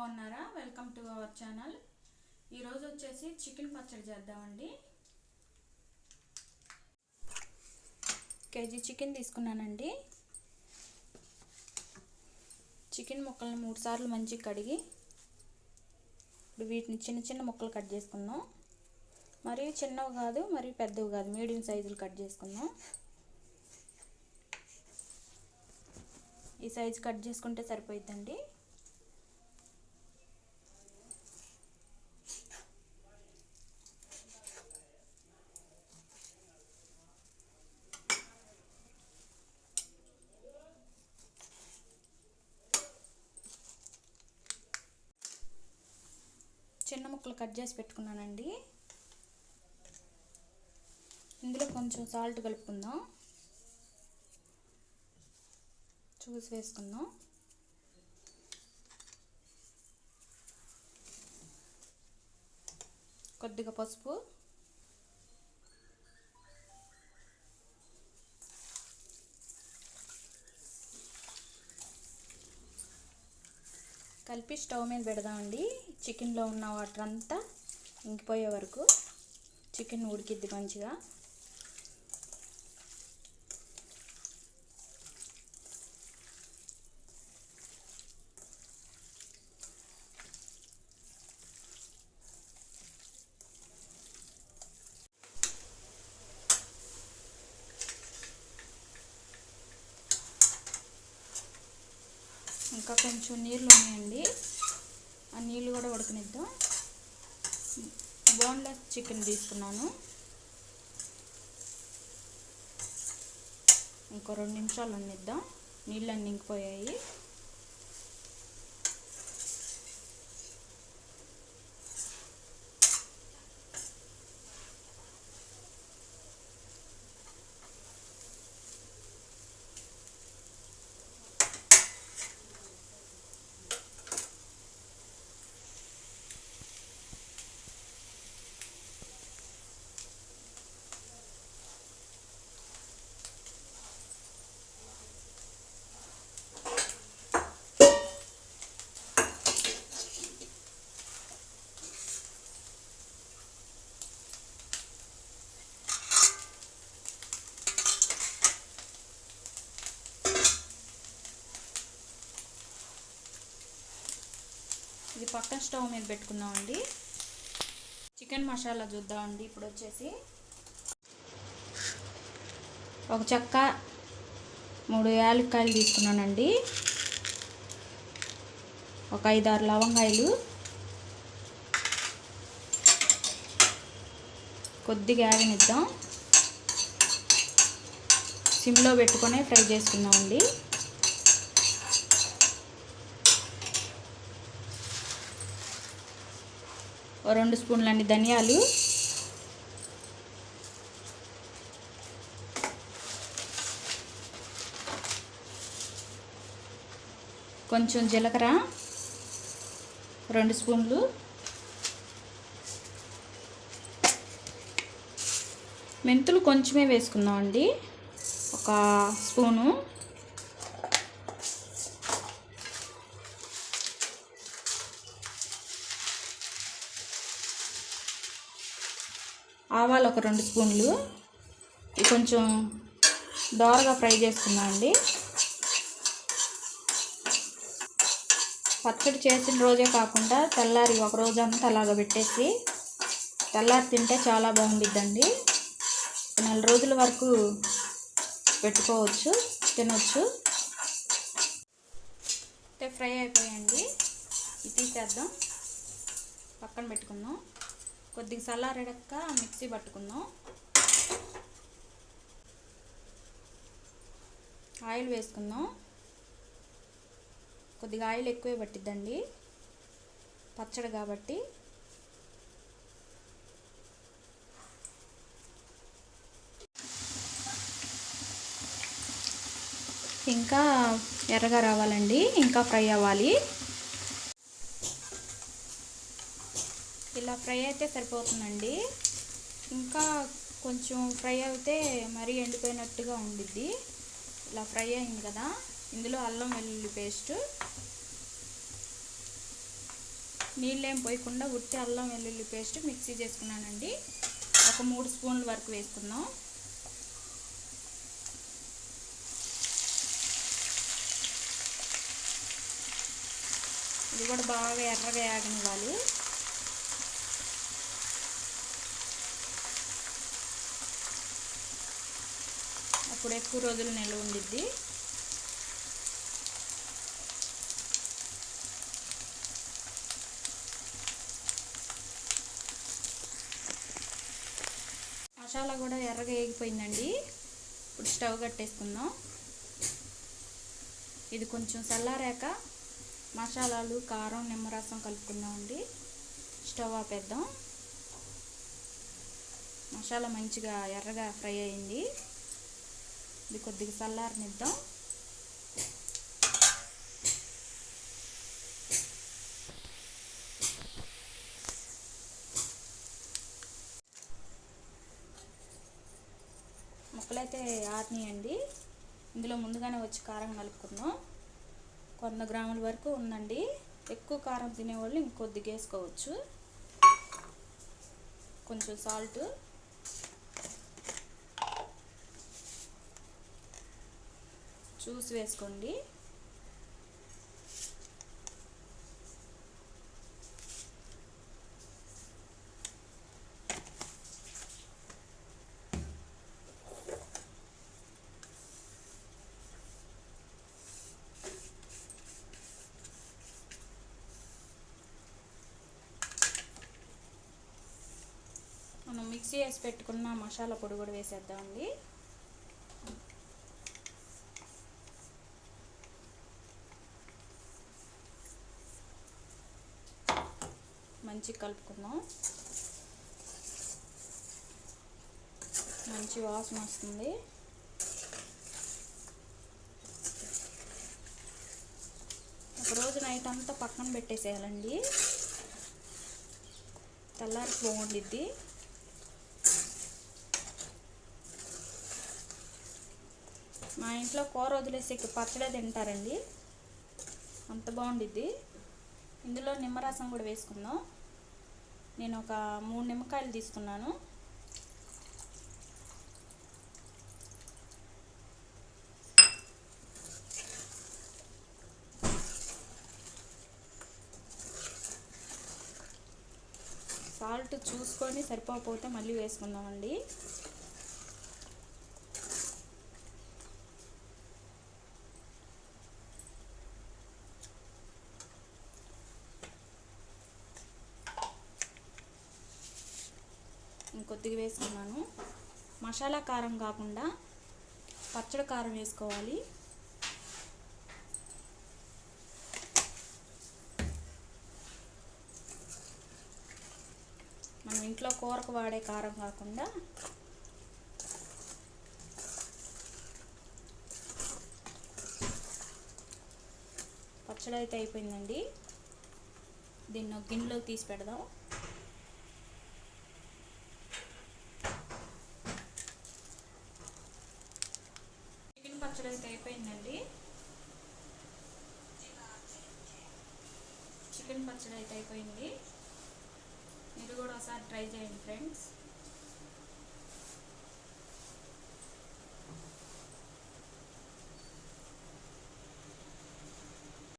బాగున్నారా? Welcome to our channel ఈరోజు వచ్చేసి చికెన్ పచ్చడి చేద్దామండి. కేజీ చికెన్ తీసుకున్నానండి. చికెన్ ముక్కలను మూడు సార్లు మంచిగా కడిగి ఇప్పుడు వీటిని చిన్న చిన్న ముక్కలు కట్ చేసుకున్నాం మరీ చిన్నవి కాదు మరీ పెద్దవి కాదు మీడియం సైజులు కట్ చేసుకున్నాం ఈ సైజు కట్ చేసుకుంటే సరిపోయిద్దండి చిన్న ముక్కలు కట్ చేసి పెట్టుకున్నానండి. ఇందులో కొంచెం సాల్ట్ కలుపుకుందాం. చూసి వేసుకుందాం. కొద్దిగా పసుపు. కలిపి స్టవ్ మీద పెడదామండి. చికెన్లో ఉన్న వాటర్ అంతా ఇంకిపోయే వరకు చికెన్ ఉడికిద్ది మంచిగా. ఇంకా కొంచెం నీళ్ళు ఉన్నాయండి. ఆ నీళ్ళు కూడా ఉడకనిద్దాం. బోన్లెస్ చికెన్ తీసుకున్నాను. ఇంకో రెండు నిమిషాలు వండిద్దాం నీళ్ళు అన్నీ ఇంకిపోయాయి. పక్కన స్టవ్ మీద పెట్టుకున్నామండి చికెన్ మసాలా చూద్దామండి ఇప్పుడు వచ్చేసి. ఒక చెక్క మూడు యాలక్కాయలు తీసుకున్నానండి. ఒక ఐదారు లవంగాయలు. కొద్దిగా ఆగనిద్దాం సిమ్లో పెట్టుకొని ఫ్రై చేసుకుందామండి. రెండు స్పూన్లన్నీ ధనియాలు. కొంచెం జీలకర్ర రెండు స్పూన్లు. మెంతులు కొంచెమే వేసుకుందామండి. ఒక స్పూను. ఆవాలు ఒక రెండు స్పూన్లు. కొంచెం దోరగా ఫ్రై చేసుకుందామండి పచ్చడి చేసిన రోజే కాకుండా తెల్లారి ఒక రోజు అంతా అలాగ పెట్టేసి తెల్లారి తింటే చాలా బాగుండిద్దండి. నెల రోజుల వరకు పెట్టుకోవచ్చు తినొచ్చు. అయితే ఫ్రై అయిపోయాయండి ఇది తీసేద్దాం. పక్కన పెట్టుకుందాం. కొద్దిగా చల్లారెడక్క మిక్సీ పట్టుకుందాం. ఆయిల్ వేసుకుందాం. కొద్దిగా ఆయిల్ ఎక్కువే పట్టిద్దండి. పచ్చడి కాబట్టి. ఇంకా ఎర్రగా రావాలండి. ఇంకా ఫ్రై అవ్వాలి. ఇలా ఫ్రై అయితే సరిపోతుందండి. ఇంకా కొంచెం ఫ్రై అయితే మరీ ఎండిపోయినట్టుగా ఉండిద్ది. ఇలా ఫ్రై అయింది కదా. ఇందులో అల్లం వెల్లుల్లి పేస్ట్. నీళ్ళేం పోయకుండా ఉట్టి అల్లం వెల్లుల్లి పేస్ట్ మిక్సీ చేసుకున్నానండి. ఒక మూడు స్పూన్ల వరకు వేసుకుందాం. ఇది కూడా బాగా ఎర్రగా యాగనివ్వాలి. అప్పుడు ఎక్కువ రోజులు నిల్వ ఉండిద్ది. మసాలా కూడా ఎర్రగా వేగిపోయిందండి. ఇప్పుడు స్టవ్ కట్టేసుకుందాం. ఇది కొంచెం చల్లారాక మసాలాలు కారం నిమ్మరసం కలుపుకుందామండి. స్టవ్ ఆపేద్దాం. మసాలా మంచిగా ఎర్రగా ఫ్రై అయింది. ఇది కొద్దిగా చల్లారనిద్దాం. ముక్కలైతే ఆరినాయండి. ఇందులో ముందుగానే వచ్చి కారం కలుపుకున్నాం వంద గ్రాముల వరకు ఉందండి. ఎక్కువ కారం తినేవాళ్ళు ఇంకొద్దిగా వేసుకోవచ్చు. కొంచెం సాల్ట్. చూసి వేసుకోండి. మనం మిక్సీ వేసి పెట్టుకున్న మసాలా పొడి కూడా వేసేద్దామండి. మంచి కలుపుకుందాం. మంచి వాసన వస్తుంది. ఒక రోజు నైట్ అంతా పక్కన పెట్టేసేయాలండి. తెల్లారి బాగుండిద్ది మా ఇంట్లో కూర వదిలేసి పచ్చడే తింటారండి. అంత బాగుండిద్ది. ఇందులో నిమ్మరసం కూడా వేసుకుందాం. నేను ఒక మూడు నిమ్మకాయలు తీసుకున్నాను. సాల్ట్ చూసుకొని సరిపోకపోతే మళ్ళీ వేసుకుందామండి. కొద్దిగా వేసుకున్నాను. మసాలా కారం కాకుండా పచ్చడి కారం వేసుకోవాలి. మనం ఇంట్లో కూరకు వాడే కారం కాకుండా పచ్చడి అయితే అయిపోయిందండి. దీన్ని గిన్నెలోకి తీసి పెడదాం చికెన్ పచ్చడి అయితే అయిపోయిందండి చికెన్ పచ్చడి అయితే అయిపోయింది. మీరు కూడా ఒకసారి ట్రై చేయండి ఫ్రెండ్స్